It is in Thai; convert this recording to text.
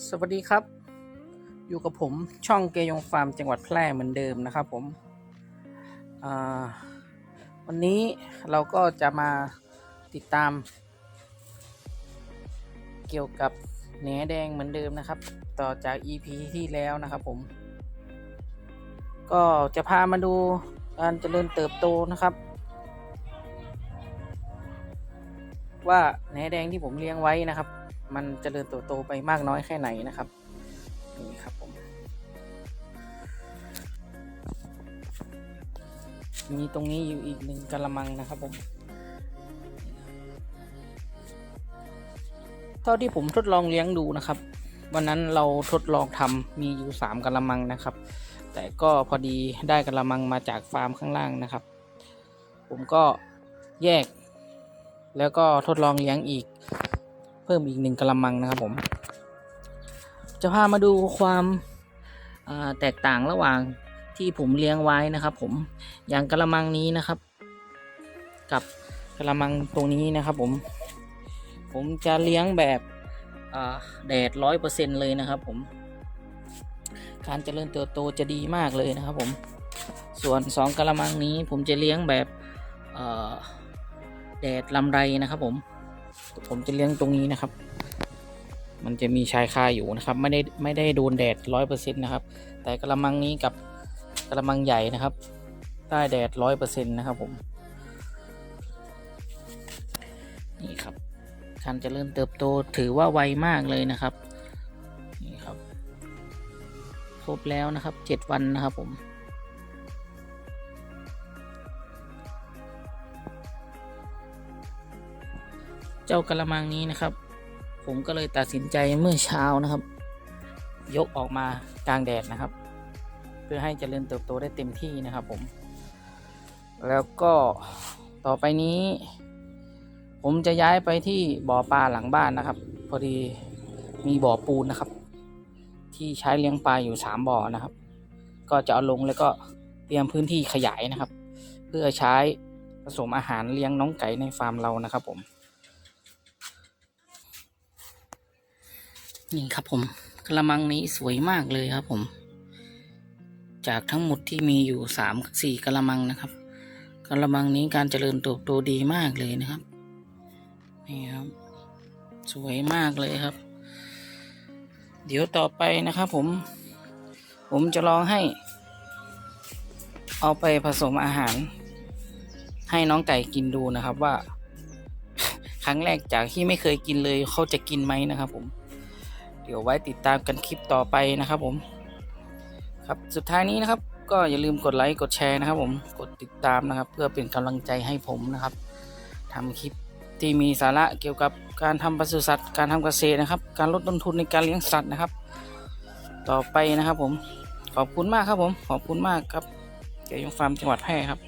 สวัสดีครับ อยู่กับผมช่องเกยงฟาร์มจังหวัดแพร่เหมือนเดิมนะครับผมวันนี้เราก็จะมาติดตาม เกี่ยวกับแหนแดงเหมือนเดิมนะครับ ต่อจาก EP ที่แล้วนะครับผม ก็จะพามาดูการเจริญเติบโตนะครับ ว่าแหนแดงที่ผมเลี้ยงไว้นะครับ มันเจริญเติบโตไปมากน้อยแค่ไหนนะครับนี่ครับผมมีตรงนี้อยู่อีกหนึ่งกะละมังนะครับผมเท่าที่ผมทดลองเลี้ยงดูนะครับ วันนั้นเราทดลองทำมีอยู่สามกะละมังนะครับ แต่ก็พอดีได้กะละมังมาจากฟาร์มข้างล่างนะครับ ผมก็แยก แล้วก็ทดลองเลี้ยงอีกเพิ่มอีกหนึ่งกะละมังนะครับผม จะพามาดูความแตกต่างระหว่างที่ผมเลี้ยงไว้นะครับผมอย่างกะละมังนี้นะครับ กับกะละมังตรงนี้นะครับผม ผมจะเลี้ยงแบบแดดร้อยเปอร์เซ็นเลยนะครับผมการเจริญเติบโตจะดีมากเลยนะครับผม ส่วนสองกะละมังนี้ผมจะเลี้ยงแบบ แดดลำไรนะครับ ผม ผมจะเลี้ยงตรงนี้นะครับ มันจะมีชายคาอยู่นะครับ ไม่ได้ไม่ได้โดนแดดร้อยเปอร์เซ็นต์นะครับ แต่กระมังนี้กับกระมังใหญ่นะครับได้แดดร้อยเปอร์เซ็นต์นะครับผม นี่ครับการเจริญเติบโตถือว่าไวมากเลยนะครับ นี่ครับ ครบแล้วนะครับเจ็ดวันนะครับผม เจ้ากระมังนี้นะครับ ผมก็เลยตัดสินใจเมื่อเช้านะครับ ยกออกมากลางแดดนะครับ เพื่อให้เจริญเติบโตได้เต็มที่นะครับผม แล้วก็ต่อไปนี้ ผมจะย้ายไปที่บ่อปลาหลังบ้านนะครับ พอดีมีบ่อปูนนะครับ ที่ใช้เลี้ยงปลาอยู่สามบ่อนะครับ ก็จะเอาลงแล้วก็เตรียมพื้นที่ขยายนะครับ เพื่อใช้ผสมอาหารเลี้ยงน้องไก่ในฟาร์มเรานะครับผม นี่ครับผมกระมังนี้สวยมากเลยครับผม จากทั้งหมดที่มีอยู่สามสี่กระมังนะครับกระมังนี้การเจริญเติบโตดีมากเลยนะครับ นี่ครับ สวยมากเลยครับ เดี๋ยวต่อไปนะครับผม ผมจะลองให้ เอาไปผสมอาหาร ให้น้องไก่กินดูนะครับว่า ครั้งแรกจากที่ไม่เคยกินเลยเขาจะกินไหมนะครับผม เดี๋ยวไว้ติดตามกันคลิปต่อไปนะครับผม ครับสุดท้ายนี้นะครับ ก็อย่าลืมกดไลค์กดแชร์นะครับ ผมกดติดตามนะครับ เพื่อเป็นกำลังใจให้ผมนะครับทำคลิปที่มีสาระเกี่ยวกับการทำปศุสัตว์ การทำเกษตรนะครับ การลดต้นทุนในการเลี้ยงสัตว์นะครับ ต่อไปนะครับผม ขอบคุณมากครับผม ขอบคุณมากครับเกี่ยวยงฟาร์มจังหวัดแพร่ครับ